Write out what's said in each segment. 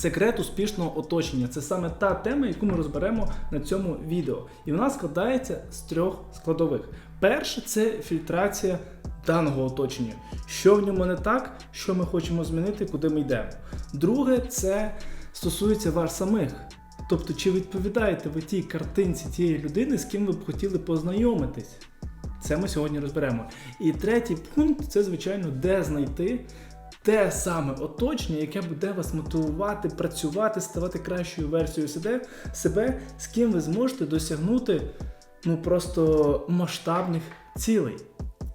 Секрет успішного оточення це саме та тема, яку ми розберемо на цьому відео. І вона складається з трьох складових. Перше це фільтрація даного оточення. Що в ньому не так, що ми хочемо змінити, куди ми йдемо. Друге, це стосується вас самих. Тобто, чи відповідаєте ви тій картинці тієї людини, з ким ви б хотіли познайомитись? Це ми сьогодні розберемо. І третій пункт це, звичайно, де знайти те саме оточення, яке буде вас мотивувати, працювати, ставати кращою версією себе, себе з ким ви зможете досягнути ну просто масштабних цілей.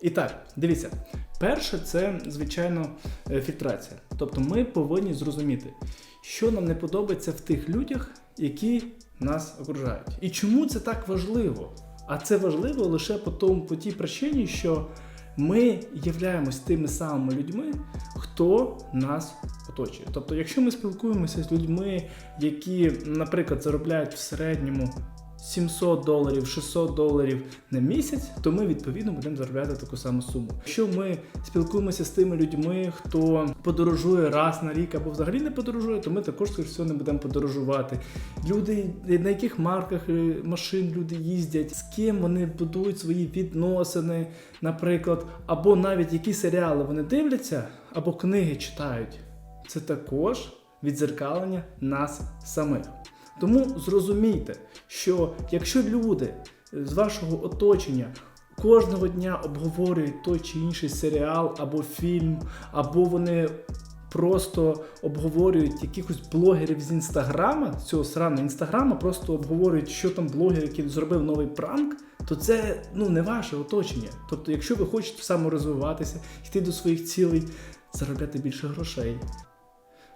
І так, дивіться, перше, це звичайно е, фільтрація. Тобто ми повинні зрозуміти, що нам не подобається в тих людях, які нас окружають. І чому це так важливо? А це важливо лише по тому по тій причині, що ми являємось тими самими людьми, хто нас оточує. Тобто, якщо ми спілкуємося з людьми, які, наприклад, заробляють в середньому 700 доларів, 600 доларів на місяць, то ми відповідно будемо заробляти таку саму суму. Якщо ми спілкуємося з тими людьми, хто подорожує раз на рік або взагалі не подорожує, то ми також скоріш всього, не будемо подорожувати. Люди, на яких марках е, машин люди їздять, з ким вони будують свої відносини, наприклад, або навіть які серіали вони дивляться, або книги читають. Це також відзеркалення нас самих. Тому зрозумійте, що якщо люди з вашого оточення кожного дня обговорюють той чи інший серіал або фільм, або вони просто обговорюють якихось блогерів з інстаграма, з цього сраного інстаграма, просто обговорюють, що там блогер, який зробив новий пранк, то це ну не ваше оточення. Тобто, якщо ви хочете саморозвиватися, йти до своїх цілей, заробляти більше грошей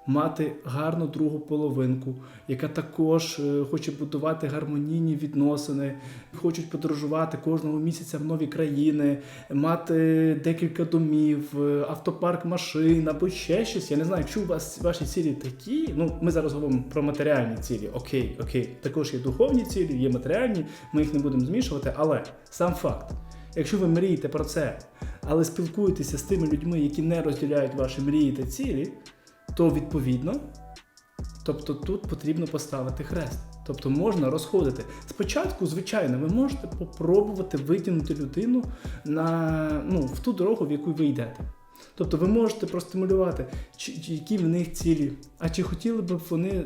мати гарну другу половинку, яка також е, хоче будувати гармонійні відносини, хочуть подорожувати кожного місяця в нові країни, мати декілька домів, е, автопарк машин або ще щось. Я не знаю, якщо у вас ваші цілі такі. Ну, ми зараз говоримо про матеріальні цілі. Окей, окей, також є духовні цілі, є матеріальні, ми їх не будемо змішувати, але сам факт. Якщо ви мрієте про це, але спілкуєтеся з тими людьми, які не розділяють ваші мрії та цілі, то відповідно, тобто тут потрібно поставити хрест. Тобто можна розходити. Спочатку, звичайно, ви можете попробувати витягнути людину на, ну, в ту дорогу, в яку ви йдете. Тобто ви можете простимулювати, чи, чи які в них цілі, а чи хотіли б вони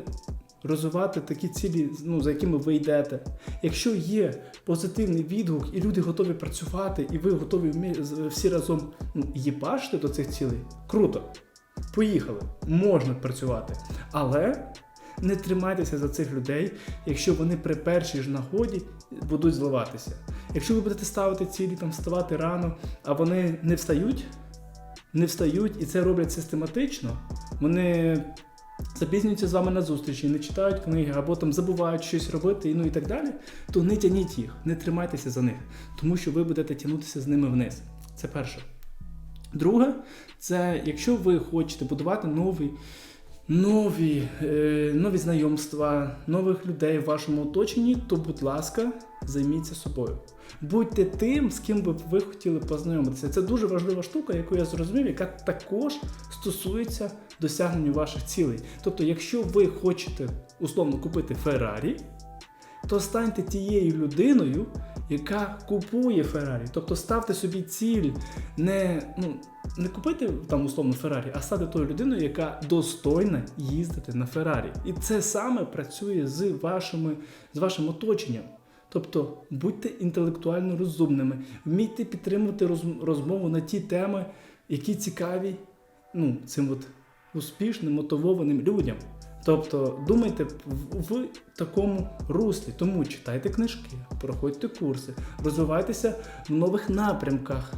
розвивати такі цілі, ну, за якими ви йдете. Якщо є позитивний відгук, і люди готові працювати, і ви готові всі разом ну, їбашити до цих цілей, круто. Поїхали, можна працювати. Але не тримайтеся за цих людей, якщо вони при першій ж нагоді будуть зливатися. Якщо ви будете ставити цілі, там вставати рано, а вони не встають, не встають і це роблять систематично, вони запізнюються з вами на зустрічі, не читають книги, або там забувають щось робити, ну і так далі, то не тяніть їх, не тримайтеся за них, тому що ви будете тягнутися з ними вниз. Це перше. Друге, це якщо ви хочете будувати нові нові, е, нові знайомства, нових людей в вашому оточенні, то, будь ласка, займіться собою. Будьте тим, з ким би ви хотіли познайомитися. Це дуже важлива штука, яку я зрозумів, яка також стосується досягнення ваших цілей. Тобто, якщо ви хочете условно купити Феррарі, то станьте тією людиною, яка купує Феррарі. Тобто ставте собі ціль не ну, не купити там условно Феррарі, а стати тою людиною, яка достойна їздити на Феррарі. І це саме працює з вашими, з вашим оточенням. Тобто будьте інтелектуально розумними, вмійте підтримувати розмову на ті теми, які цікаві ну, цим от успішним, мотивованим людям. Тобто думайте в, такому руслі, тому читайте книжки, проходьте курси, розвивайтеся в нових напрямках,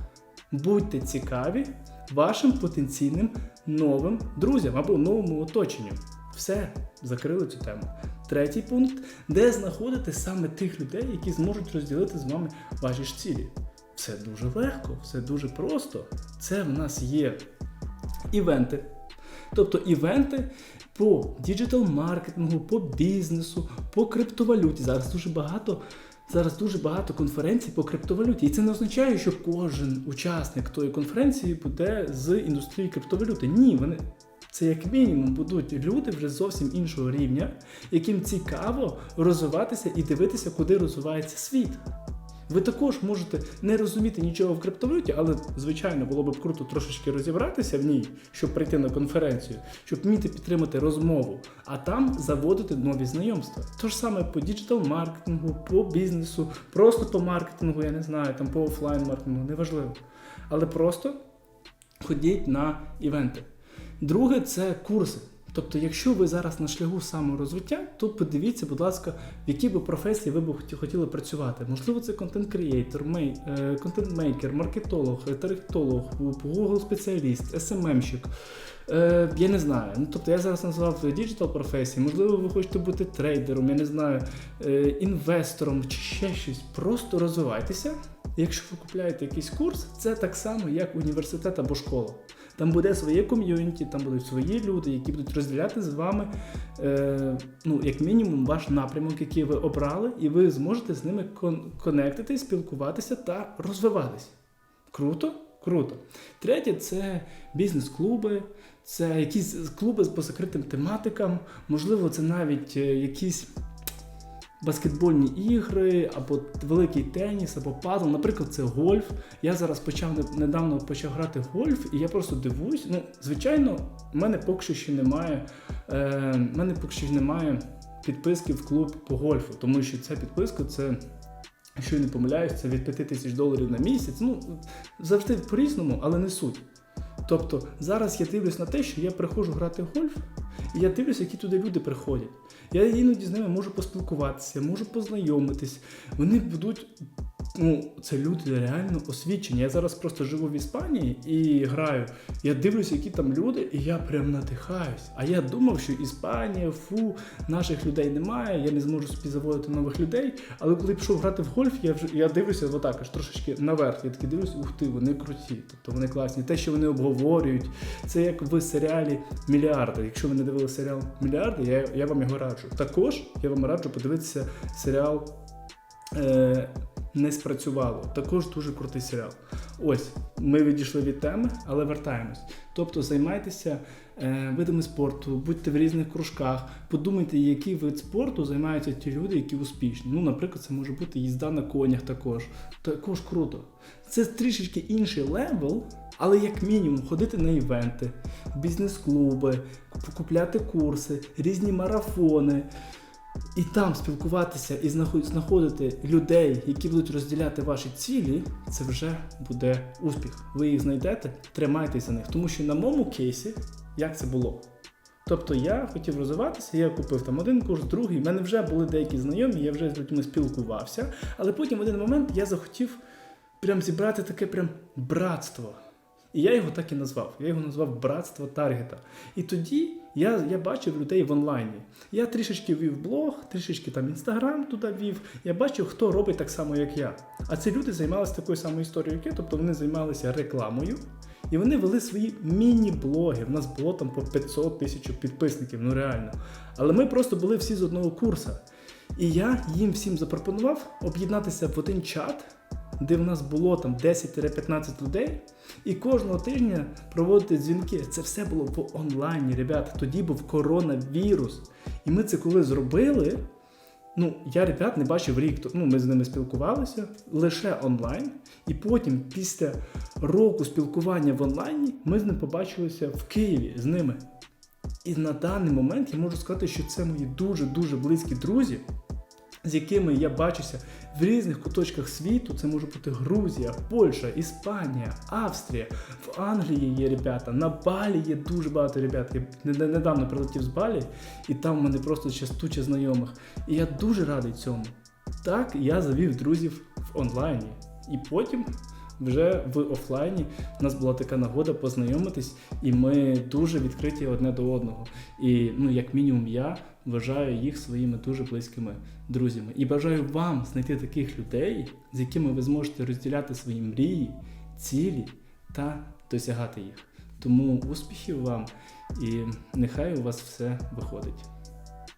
будьте цікаві вашим потенційним новим друзям або новому оточенню. Все, закрили цю тему. Третій пункт, де знаходити саме тих людей, які зможуть розділити з вами ваші ж цілі. Все дуже легко, все дуже просто. Це в нас є івенти. Тобто івенти по діджитал-маркетингу, по бізнесу, по криптовалюті. Зараз дуже багато. Зараз дуже багато конференцій по криптовалюті. І це не означає, що кожен учасник тої конференції буде з індустрії криптовалюти. Ні, вони Це як мінімум будуть люди вже зовсім іншого рівня, яким цікаво розвиватися і дивитися, куди розвивається світ. Ви також можете не розуміти нічого в криптовалюті, але звичайно було б круто трошечки розібратися в ній, щоб прийти на конференцію, щоб вміти підтримати розмову, а там заводити нові знайомства. То ж саме по діджитал-маркетингу, по бізнесу, просто по маркетингу, я не знаю, там по офлайн-маркетингу, неважливо. Але просто ходіть на івенти. Друге це курси. Тобто, якщо ви зараз на шляху саморозвиття, то подивіться, будь ласка, в якій би професії ви б хотіли працювати. Можливо, це контент-крієйтор, е, контент-мейкер, маркетолог, таргетолог, Google спеціаліст, SMM-щик. Е, я не знаю. Ну, тобто я зараз назвав діджитал професії, можливо, ви хочете бути трейдером, я не знаю, е, інвестором чи ще щось. Просто розвивайтеся. Якщо ви купуєте якийсь курс, це так само, як університет або школа. Там буде своє ком'юніті, там будуть свої люди, які будуть розділяти з вами, е, ну, як мінімум, ваш напрямок, який ви обрали, і ви зможете з ними кон- конектити, спілкуватися та розвиватися. Круто? Круто. Третє це бізнес-клуби, це якісь клуби по закритим тематикам, можливо, це навіть е, якісь баскетбольні ігри, або великий теніс, або падл. Наприклад, це гольф. Я зараз почав недавно почав грати в гольф, і я просто дивуюсь. Ну, звичайно, в мене поки що ще немає. Е, мене поки що немає підписки в клуб по гольфу, тому що ця підписка це. Якщо я не помиляюсь, це від 5 тисяч доларів на місяць. Ну, завжди по-різному, але не суть. Тобто зараз я дивлюсь на те, що я приходжу грати в гольф, і я дивлюсь, які туди люди приходять. Я іноді з ними можу поспілкуватися, можу познайомитись. Вони будуть. Ну, це люди реально освічені. Я зараз просто живу в Іспанії і граю. Я дивлюся, які там люди, і я прям надихаюсь. А я думав, що Іспанія, фу, наших людей немає, я не зможу собі заводити нових людей. Але коли пішов грати в гольф, я вже я дивлюся отак, аж трошечки наверх. Я такий дивлюсь, ух ти, вони круті, тобто вони класні. Те, що вони обговорюють, це як в серіалі Мільярди. Якщо ви не дивилися серіал Мільярди, я, я вам його раджу. Також я вам раджу подивитися серіал. Е, не спрацювало. Також дуже крутий серіал. Ось ми відійшли від теми, але вертаємось. Тобто займайтеся е, видами спорту, будьте в різних кружках, подумайте, який вид спорту займаються ті люди, які успішні. Ну, наприклад, це може бути їзда на конях також. Також круто. Це трішечки інший левел, але як мінімум ходити на івенти, бізнес-клуби, купляти курси, різні марафони. І там спілкуватися і знаходити людей, які будуть розділяти ваші цілі, це вже буде успіх. Ви їх знайдете, тримайтеся за них. Тому що на моєму кейсі, як це було? Тобто я хотів розвиватися, я купив там один курс, другий. В мене вже були деякі знайомі, я вже з людьми спілкувався. Але потім в один момент я захотів прям зібрати таке прям братство. І я його так і назвав. Я його назвав братство Таргета. І тоді я, я бачив людей в онлайні. Я трішечки вів блог, трішечки там інстаграм туди вів. Я бачив, хто робить так само, як я. А ці люди займалися такою самою історією, як я, тобто вони займалися рекламою. І вони вели свої міні-блоги. У нас було там по 500 тисяч підписників, ну реально. Але ми просто були всі з одного курсу. І я їм всім запропонував об'єднатися в один чат, де в нас було там 10-15 людей, і кожного тижня проводити дзвінки. Це все було в онлайні, ребята. Тоді був коронавірус. І ми це коли зробили. Ну, я ребят не бачив рік. Ну, ми з ними спілкувалися лише онлайн. І потім, після року спілкування в онлайні, ми з ними побачилися в Києві з ними. І на даний момент я можу сказати, що це мої дуже-дуже близькі друзі, з якими я бачуся в різних куточках світу. Це може бути Грузія, Польща, Іспанія, Австрія. В Англії є ребята, на Балі є дуже багато ребят. Я не- недавно прилетів з Балі, і там в мене просто частуча знайомих. І я дуже радий цьому. Так, я завів друзів в онлайні. І потім вже в офлайні у нас була така нагода познайомитись, і ми дуже відкриті одне до одного. І ну, як мінімум, я вважаю їх своїми дуже близькими друзями. І бажаю вам знайти таких людей, з якими ви зможете розділяти свої мрії, цілі та досягати їх. Тому успіхів вам і нехай у вас все виходить.